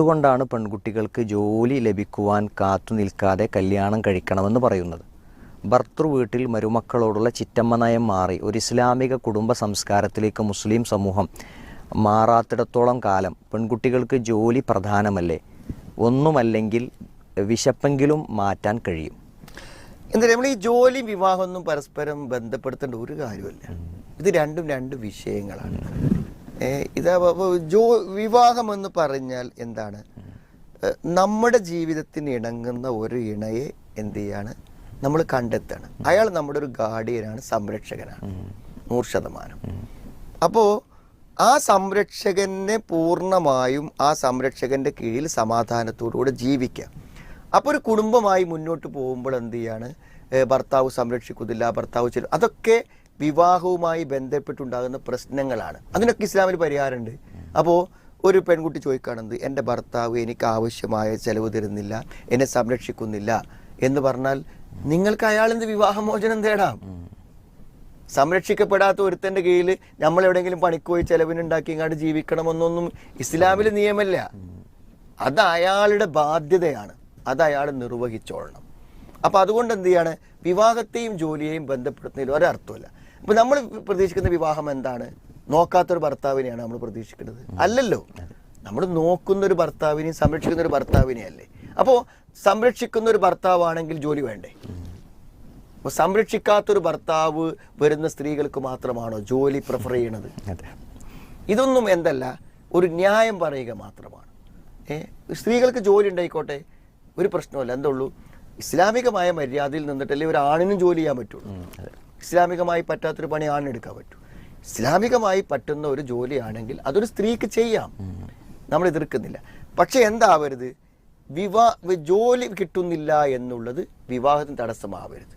അതുകൊണ്ടാണ് പെൺകുട്ടികൾക്ക് ജോലി ലഭിക്കുവാൻ കാത്തു നിൽക്കാതെ കല്യാണം കഴിക്കണമെന്ന് പറയുന്നത്. ഭർത്തൃ വീട്ടിൽ മരുമക്കളോടുള്ള ചിറ്റമ്മ നയം മാറി ഒരു ഇസ്ലാമിക കുടുംബ സംസ്കാരത്തിലേക്ക് മുസ്ലിം സമൂഹം മാറാത്തിടത്തോളം കാലം പെൺകുട്ടികൾക്ക് ജോലി പ്രധാനമല്ലേ? ഒന്നുമല്ലെങ്കിൽ വിശപ്പെങ്കിലും മാറ്റാൻ കഴിയും. എന്തായാലും നമ്മൾ ഈ ജോലി വിവാഹമൊന്നും പരസ്പരം ബന്ധപ്പെടുത്തേണ്ട ഒരു കാര്യമല്ല ഇത് രണ്ടും രണ്ട് വിഷയങ്ങളാണ്. ഇതാ ജോ വിവാഹം എന്ന് പറഞ്ഞാൽ എന്താണ്? നമ്മുടെ ജീവിതത്തിന് ഇണങ്ങുന്ന ഒരു ഇണയെ എന്ത് ചെയ്യാണ്? നമ്മൾ കണ്ടെത്താണ്. അയാൾ നമ്മുടെ ഒരു ഗാർഡിയനാണ് സംരക്ഷകനാണ്. നൂറ് ശതമാനം. അപ്പോൾ ആ സംരക്ഷകനെ പൂർണമായും ആ സംരക്ഷകന്റെ കീഴിൽ സമാധാനത്തോടുകൂടെ ജീവിക്കാം. അപ്പോൾ ഒരു കുടുംബമായി മുന്നോട്ട് പോകുമ്പോൾ എന്ത് ചെയ്യാണ്? ഭർത്താവ് സംരക്ഷിക്കുന്നില്ല ഭർത്താവ് ചെല്ലും. അതൊക്കെ വിവാഹവുമായി ബന്ധപ്പെട്ടുണ്ടാകുന്ന പ്രശ്നങ്ങളാണ്. അതിനൊക്കെ ഇസ്ലാമിൽ പരിഹാരമുണ്ട്. അപ്പോൾ ഒരു പെൺകുട്ടി ചോദിക്കുകയാണെന്ത് എന്റെ ഭർത്താവ് എനിക്ക് ആവശ്യമായ ചെലവ് തരുന്നില്ല എന്നെ സംരക്ഷിക്കുന്നില്ല എന്ന് പറഞ്ഞാൽ നിങ്ങൾക്ക് അയാളെന്ത് വിവാഹമോചനം തേടാം? സംരക്ഷിക്കപ്പെടാത്ത ഒരുത്തന്റെ കീഴിൽ നമ്മൾ എവിടെയെങ്കിലും പണിക്ക് പോയി ചെലവിനുണ്ടാക്കി ഇങ്ങോട്ട് ജീവിക്കണമെന്നൊന്നും ഇസ്ലാമിൽ നിയമല്ല. അത് അയാളുടെ ബാധ്യതയാണ്. അത് അയാൾ നിർവഹിച്ചോളണം. അപ്പോൾ അതുകൊണ്ട് എന്ത് ചെയ്യാണ്? വിവാഹത്തെയും ജോലിയെയും ബന്ധപ്പെടുത്തുന്നതിൽ ഒരർത്ഥമില്ല അപ്പൊ നമ്മൾ പ്രതീക്ഷിക്കുന്ന വിവാഹം എന്താണ്? നോക്കാത്തൊരു ഭർത്താവിനെയാണ് നമ്മൾ പ്രതീക്ഷിക്കുന്നത്. അല്ലല്ലോ. നമ്മൾ നോക്കുന്ന ഒരു ഭർത്താവിനെയും സംരക്ഷിക്കുന്ന ഒരു ഭർത്താവിനെ അല്ലേ അപ്പോൾ സംരക്ഷിക്കുന്ന ഒരു ഭർത്താവാണെങ്കിൽ ജോലി വേണ്ടേ? അപ്പോൾ സംരക്ഷിക്കാത്തൊരു ഭർത്താവ് വരുന്ന സ്ത്രീകൾക്ക് മാത്രമാണോ ജോലി പ്രിഫർ ചെയ്യണത്? ഇതൊന്നും എന്തല്ല ഒരു ന്യായം പറയുക മാത്രമാണ്. ഏ? സ്ത്രീകൾക്ക് ജോലി ഉണ്ടായിക്കോട്ടെ? ഒരു പ്രശ്നമല്ല എന്തുള്ളൂ ഇസ്ലാമികമായ മര്യാദയിൽ നിന്നിട്ടല്ലേ ഒരു ആണിനും ജോലി ചെയ്യാൻ പറ്റുള്ളൂ. ഇസ്ലാമികമായി പറ്റാത്തൊരു പണി എടുക്കാൻ പറ്റൂ. ഇസ്ലാമികമായി പറ്റുന്ന ഒരു ജോലിയാണെങ്കിൽ അതൊരു സ്ത്രീക്ക് ചെയ്യാം. നമ്മൾ എതിർക്കുന്നില്ല. പക്ഷെ എന്താവരുത്? വിവാ ജോലി കിട്ടുന്നില്ല എന്നുള്ളത് വിവാഹത്തിന് തടസ്സമാവരുത്.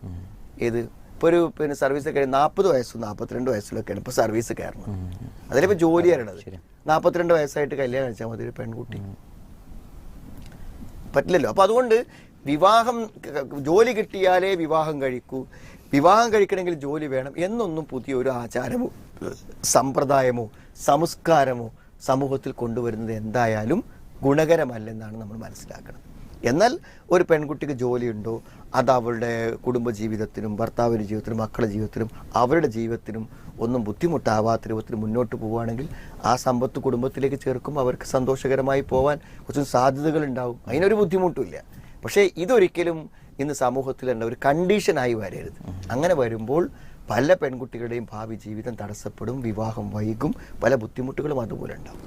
ഏത്? ഇപ്പോൾ ഒരു പിന്നെ സർവീസ് കഴിഞ്ഞ് നാൽപ്പത് വയസ്സും നാൽപ്പത്തിരണ്ട് വയസ്സിലൊക്കെയാണ് ഇപ്പോൾ സർവീസ് കയറണം അതിലിപ്പോൾ ജോലി കയറണത് നാൽപ്പത്തിരണ്ട് വയസ്സായിട്ട് കല്യാണം കഴിച്ചാൽ മതി ഒരു പെൺകുട്ടി. പറ്റില്ലല്ലോ. അപ്പൊ അതുകൊണ്ട് വിവാഹം ജോലി കിട്ടിയാലേ വിവാഹം കഴിക്കൂ. വിവാഹം കഴിക്കണമെങ്കിൽ ജോലി വേണം എന്നൊന്നും പുതിയൊരു ആചാരമോ സമ്പ്രദായമോ സംസ്കാരമോ സമൂഹത്തിൽ കൊണ്ടുവരുന്നത് എന്തായാലും ഗുണകരമല്ലെന്നാണ് നമ്മൾ മനസ്സിലാക്കുന്നത്. എന്നാൽ ഒരു പെൺകുട്ടിക്ക് ജോലിയുണ്ടോ അത് അവളുടെ കുടുംബജീവിതത്തിനും ഭർത്താവിന്റെ ജീവിതത്തിനും മക്കളുടെ ജീവിതത്തിനും അവരുടെ ജീവിതത്തിനും ഒന്നും ബുദ്ധിമുട്ടാവാത്ത രൂപത്തിൽ മുന്നോട്ട് പോവുകയാണെങ്കിൽ ആ സമ്പത്ത് കുടുംബത്തിലേക്ക് ചേർക്കും അവർക്ക് സന്തോഷകരമായി പോകാൻ കുറച്ചും സാധ്യതകളുണ്ടാവും. അതിനൊരു ബുദ്ധിമുട്ടുമില്ല പക്ഷേ ഇതൊരിക്കലും ഇന്ന് സമൂഹത്തിൽ തന്നെ ഒരു കണ്ടീഷനായി വരരുത്. അങ്ങനെ വരുമ്പോൾ പല പെൺകുട്ടികളുടെയും ഭാവി ജീവിതം തടസ്സപ്പെടും വിവാഹം വൈകും പല ബുദ്ധിമുട്ടുകളും അതുപോലെ ഉണ്ടാവും.